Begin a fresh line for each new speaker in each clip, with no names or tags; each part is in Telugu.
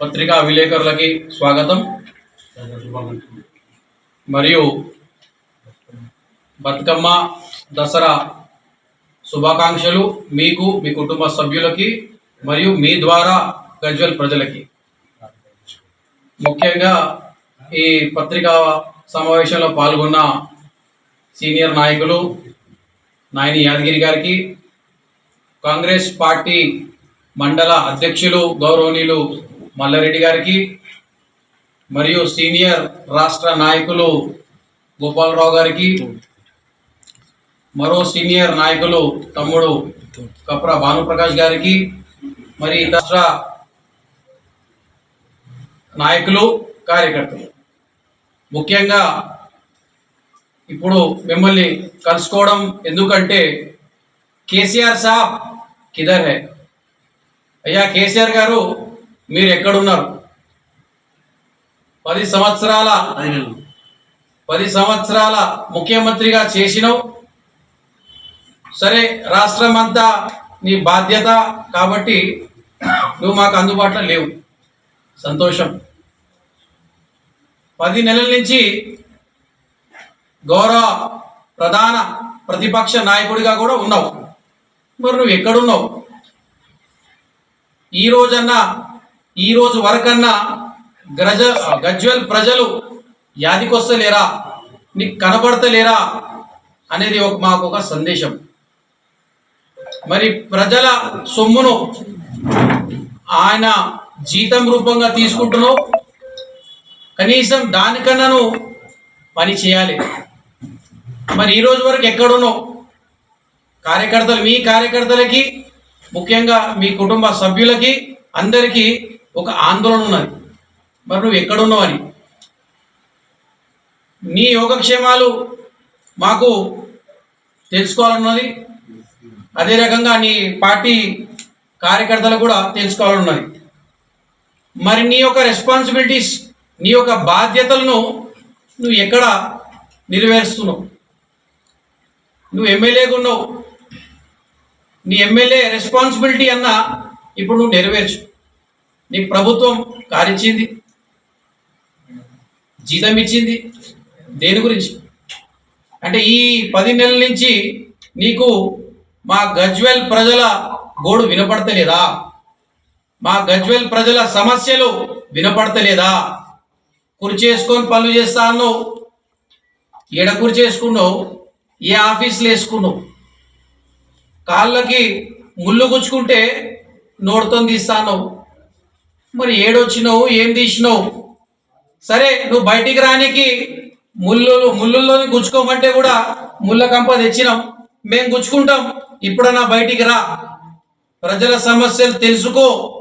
పత్రికా విలేకరులకి స్వాగతం మరియు బతుకమ్మ దసరా శుభాకాంక్షలు మీకు మీ కుటుంబ సభ్యులకి మరియు మీ ద్వారా గజ్వల్ ప్రజలకి ముఖ్యంగా ఈ పత్రికా సమావేశంలో పాల్గొన్న సీనియర్ నాయకులు నాయని యాదగిరి గారికి కాంగ్రెస్ పార్టీ మండల అధ్యక్షులు గౌరవనీయులు మల్లారెడ్డి గారికి మరియు సీనియర్ రాష్ట్ర నాయకులు గోపాలరావు గారికి మరో సీనియర్ నాయకులు తమ్ముడు కప్ర భానుప్రకాష్ గారికి మరి రాష్ట్ర నాయకులు కార్యకర్తలు. ముఖ్యంగా ఇప్పుడు మిమ్మల్ని కలుసుకోవడం ఎందుకంటే కేసీఆర్ సాబ్ కిదర్ హే. అయ్యా కేసీఆర్ గారు మీరు ఎక్కడున్నారు? పది సంవత్సరాల పది సంవత్సరాల ముఖ్యమంత్రిగా చేసినావు. సరే రాష్ట్రం అంతా నీ బాధ్యత కాబట్టి నువ్వు మాకు అందుబాటులో లేవు. సంతోషం. పది నెలల నుంచి గౌరవ ప్రధాన ప్రతిపక్ష నాయకుడిగా కూడా ఉన్నావు. మరి నువ్వు ఎక్కడున్నావు? ఈ రోజన్నా ఈ రోజు వరకన్నా గ్రజ గజ్వల్ ప్రజలు యాదికొస్తలేరా? నీకు కనబడతలేరా? అనేది ఒక మాకు ఒక సందేశం. మరి ప్రజల సొమ్మును ఆయన జీతం రూపంగా తీసుకుంటున్నావు. కనీసం దానికన్నాను పని చేయాలి. మరి ఈరోజు వరకు ఎక్కడున్నావు? కార్యకర్తలు మీ కార్యకర్తలకి ముఖ్యంగా మీ కుటుంబ సభ్యులకి అందరికీ ఒక ఆందోళన ఉన్నది. మరి నువ్వు ఎక్కడున్నావు అని? నీ యోగక్షేమాలు మాకు తెలుసుకోవాలన్నది. అదే రకంగా నీ పార్టీ కార్యకర్తలు కూడా తెలుసుకోవాలన్నది మరి నీ యొక్క రెస్పాన్సిబిలిటీస్ నీ యొక్క బాధ్యతలను నువ్వు ఎక్కడ నెరవేరుస్తున్నావు? నువ్వు ఎమ్మెల్యేగా ఉన్నావు. నీ ఎమ్మెల్యే రెస్పాన్సిబిలిటీ అన్న ఇప్పుడు నువ్వు నెరవేర్చు. నీ ప్రభుత్వం కారిచ్చింది జీతం ఇచ్చింది. దేని గురించి? అంటే ఈ పది నెలల నుంచి నీకు మా గజ్వెల్ ప్రజల గోడు వినపడతలేదా? మా గజ్వెల్ ప్రజల సమస్యలు వినపడతలేదా? కురి చేసుకొని పనులు చేస్తా అన్నావు. ఎడ చేసుకున్నావు ఏ ఆఫీసులు వేసుకున్నావు? కాళ్ళకి ముళ్ళు గుచ్చుకుంటే నోడుతో తీస్తాను మరి ఏడొచ్చినావు? ఏం తీసినావు? సరే నువ్వు బయటికి రానికి ముళ్ళు ముళ్ళుల్లోని గుచ్చుకోమంటే కూడా ముళ్ళ కంప తెచ్చినాం మేము గుచ్చుకుంటాం. ఇప్పుడన్నా బయటికి రా. ప్రజల సమస్యలు తెలుసుకో.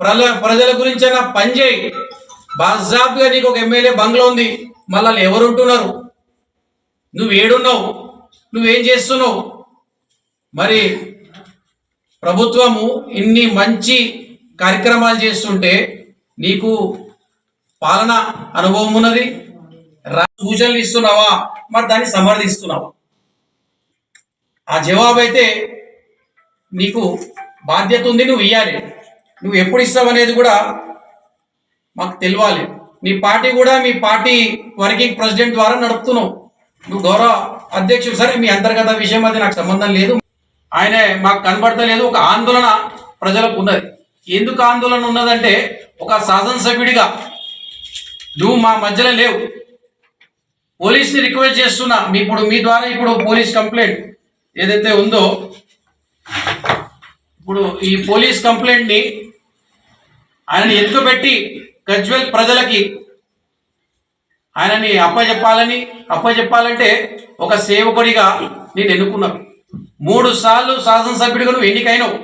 ప్రజల ప్రజల గురించి అయినా పనిచేయి బాజాబ్గా నీకు ఒక ఎమ్మెల్యే బంగ్లా ఉంది. మళ్ళీ ఎవరు ఉంటున్నారు నువ్వు ఏడున్నావు నువ్వేం చేస్తున్నావు? మరి ప్రభుత్వము ఇన్ని మంచి కార్యక్రమాలు చేస్తుంటే నీకు పాలన అనుభవం ఉన్నది. రా- సూచనలు ఇస్తున్నావా? మరి దాన్ని సమర్థిస్తున్నావా? ఆ జవాబు అయితే నీకు బాధ్యత ఉంది నువ్వు ఇవ్వాలి నువ్వు ఎప్పుడు ఇస్తావు అనేది కూడా మాకు తెలియాలి నీ పార్టీ కూడా మీ పార్టీ వర్కింగ్ ప్రెసిడెంట్ ద్వారా నడుపుతున్నావు నువ్వు గౌరవ అధ్యక్షుడు సరే మీ అంతర్గత విషయం అది నాకు సంబంధం లేదు. ఆయనే మాకు కనబడతలేదు ఒక ఆందోళన ప్రజలకు ఉన్నది. ఎందుకు ఆందోళన ఉన్నదంటే ఒక శాసనసభ్యుడిగా నువ్వు మా మధ్యలో లేవు. పోలీస్ని రిక్వెస్ట్ చేస్తున్నా మీ ఇప్పుడు మీ ద్వారా ఇప్పుడు పోలీస్ కంప్లైంట్. ఏదైతే ఉందో ఇప్పుడు ఈ పోలీస్ కంప్లైంట్ని ఆయనని ఎత్తుపెట్టి గజ్వెల్ ప్రజలకి ఆయనని అప్పచెప్పాలని అప్పచెప్పాలంటే ఒక సేవకుడిగా నేను ఎన్నుకున్నాను మూడు సార్లు శాసనసభ్యుడిగా నువ్వు ఎన్నికైనావు.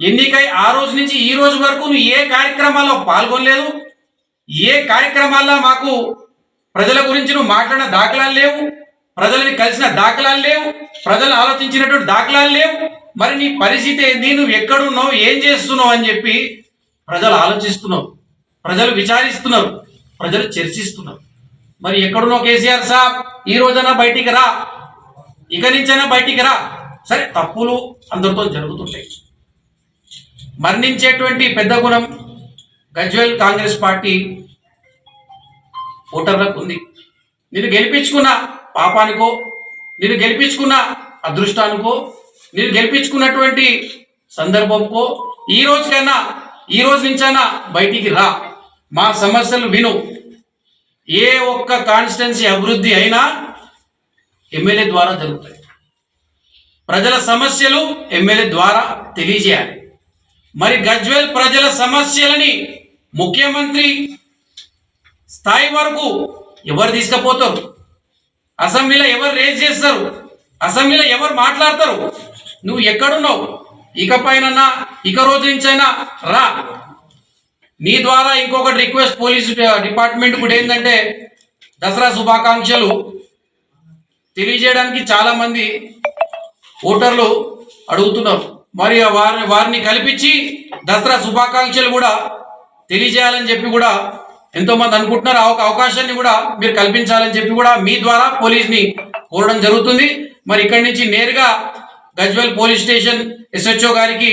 ఎన్నికై ఆ రోజు నుంచి ఈ రోజు వరకు నువ్వు ఏ కార్యక్రమాల్లో పాల్గొనలేదు ఏ కార్యక్రమాల్లో మాకు ప్రజల గురించి నువ్వు మాట్లాడిన దాఖలాలు లేవు ప్రజలని కలిసిన దాఖలాలు లేవు. ప్రజలు ఆలోచించినటువంటి దాఖలాలు లేవు. మరి నీ పరిస్థితి ఏంది? నువ్వు ఎక్కడున్నావు? ఏం చేస్తున్నావు? అని చెప్పి ప్రజలు ఆలోచిస్తున్నారు. ప్రజలు విచారిస్తున్నారు. ప్రజలు చర్చిస్తున్నారు. మరి ఎక్కడున్నావు కేసీఆర్ సాబ్? ఈ రోజైనా బయటికి రా. ఇక నుంచైనా బయటికి రా. సరే తప్పులు అందరితో జరుగుతుంటాయి. మరణించేటువంటి పెద్ద గుణం గజ్వేల్ కాంగ్రెస్ పార్టీ ఓటర్లకు ఉంది. నేను గెలిపించుకున్న పాపానికో నేను గెలిపించుకున్న అదృష్టానికో నేను గెలిపించుకున్నటువంటి సందర్భంకో ఈ రోజుకైనా ఈ రోజు నుంచైనా బయటికి రా. మా సమస్యలు విను. ఏ ఒక్క కాన్స్టిట్యున్సీ అభివృద్ధి అయినా ఎమ్మెల్యే ద్వారా జరుగుతాయి. ప్రజల సమస్యలు ఎమ్మెల్యే ద్వారా తెలియజేయాలి. మరి గజ్వేల్ ప్రజల సమస్యలని ముఖ్యమంత్రి స్థాయి వరకు ఎవరు తీసుకుపోతారు? అసెంబ్లీలో ఎవరు రేజ్ చేస్తారు? అసెంబ్లీలో ఎవరు మాట్లాడతారు? నువ్వు ఎక్కడున్నావు? ఇకపైనన్నా ఇక రోజు నుంచైనా రా. నీ ద్వారా ఇంకొకటి రిక్వెస్ట్ పోలీస్ డిపార్ట్మెంట్ కూడా ఏంటంటే దసరా శుభాకాంక్షలు. తెలియజేయడానికి చాలా మంది ఓటర్లు అడుగుతున్నారు. మరి వారిని వారిని కల్పించి దసరా శుభాకాంక్షలు కూడా తెలియజేయాలని చెప్పి కూడా ఎంతో మంది అనుకుంటున్నారు ఆ ఒక అవకాశాన్ని కూడా మీరు కల్పించాలని చెప్పి కూడా మీ ద్వారా పోలీస్ని కోరడం జరుగుతుంది. మరి ఇక్కడి నుంచి నేరుగా గజ్వెల్ పోలీస్ స్టేషన్ ఎస్హెచ్ఓ గారికి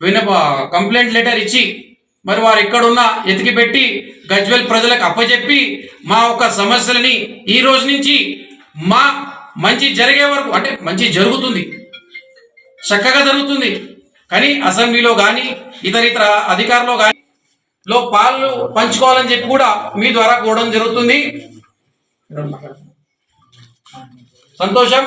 వినప కంప్లైంట్ లెటర్ ఇచ్చి మరి వారు ఎక్కడున్నా ఎతికి పెట్టి గజ్వెల్ ప్రజలకు అప్పచెప్పి మా ఒక సమస్యలని ఈ రోజు నుంచి మా మంచి జరిగే వరకు అంటే మంచి జరుగుతుంది. చక్కగా జరుగుతుంది. కానీ అసెంబ్లీలో కానీ ఇతర ఇతర అధికారులు కానీ లో పాలు పంచుకోవాలని చెప్పి కూడా మీ ద్వారా కోవడం జరుగుతుంది. సంతోషం.